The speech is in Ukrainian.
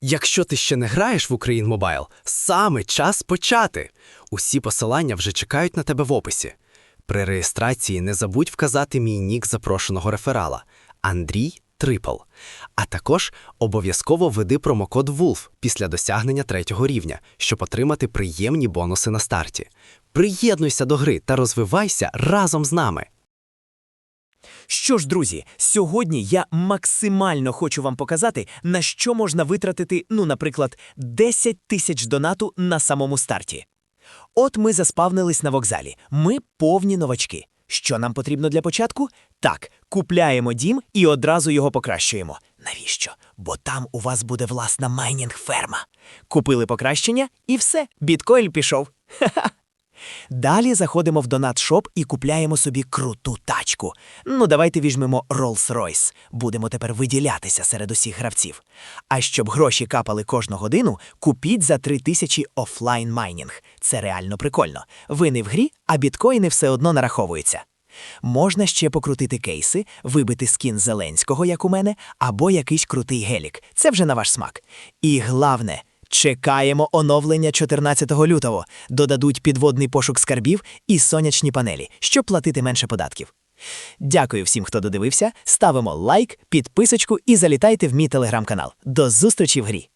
Якщо ти ще не граєш в Україн Мобайл, саме час почати. Усі посилання вже чекають на тебе в описі. При реєстрації не забудь вказати мій нік запрошеного реферала Андрій Трипл. А також обов'язково введи промокод WOLF після досягнення третього рівня, щоб отримати приємні бонуси на старті. Приєднуйся до гри та розвивайся разом з нами. Що ж, друзі, сьогодні я максимально хочу вам показати, на що можна витратити, ну, наприклад, 10 тисяч донату на самому старті. От ми заспавнились на вокзалі. Ми повні новачки. Що нам потрібно для початку? Так, купляємо дім і одразу його покращуємо. Навіщо? Бо там у вас буде власна майнінг-ферма. Купили покращення і все, біткоін пішов. Ха-ха. Далі заходимо в донат-шоп і купляємо собі круту тачку. Ну, давайте візьмемо Rolls-Royce. Будемо тепер виділятися серед усіх гравців. А щоб гроші капали кожну годину, купіть за 3000 офлайн майнінг. Це реально прикольно. Ви не в грі, а біткоїни все одно нараховуються. Можна ще покрутити кейси, вибити скін Зеленського, як у мене, або якийсь крутий гелік. Це вже на ваш смак. І главне, чекаємо оновлення 14 лютого. Додадуть підводний пошук скарбів і сонячні панелі, щоб платити менше податків. Дякую всім, хто додивився. Ставимо лайк, підписочку і залітайте в мій телеграм-канал. До зустрічі в грі!